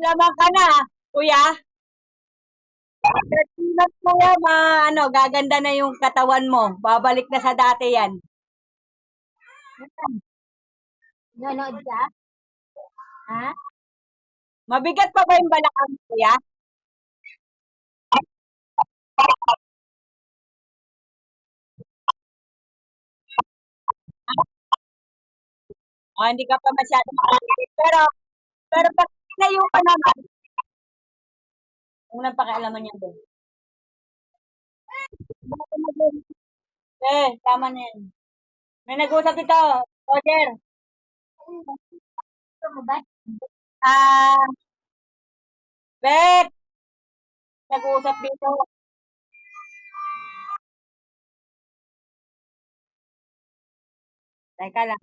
Malamang ka na, kuya. Pagkatinat mo yan, ma, ano, gaganda na yung katawan mo. Babalik na sa dati yan. Nanood ka? Ha? Mabigat pa ba yung balakang kuya? Oh, hindi ka pa masyado. Pero, pero pag tinayo ka naman, kung napakialaman niya doon. Eh, tama na yan. May nag-usap dito, Roger. Ah, Bet! Nag-usap dito. Teka lang.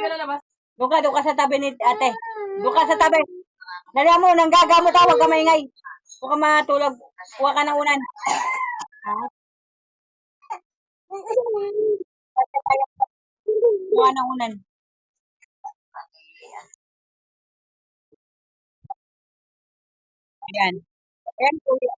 Doon ka, doon ka sa tabi ni ate. Doon ka sa tabi. Dali mo, nanggagamot ka, huwag ka maingay. Huwag ka matulog. Huwag ka ng unan. Huwag ka ng unan. Ayan. Ayan, kuya.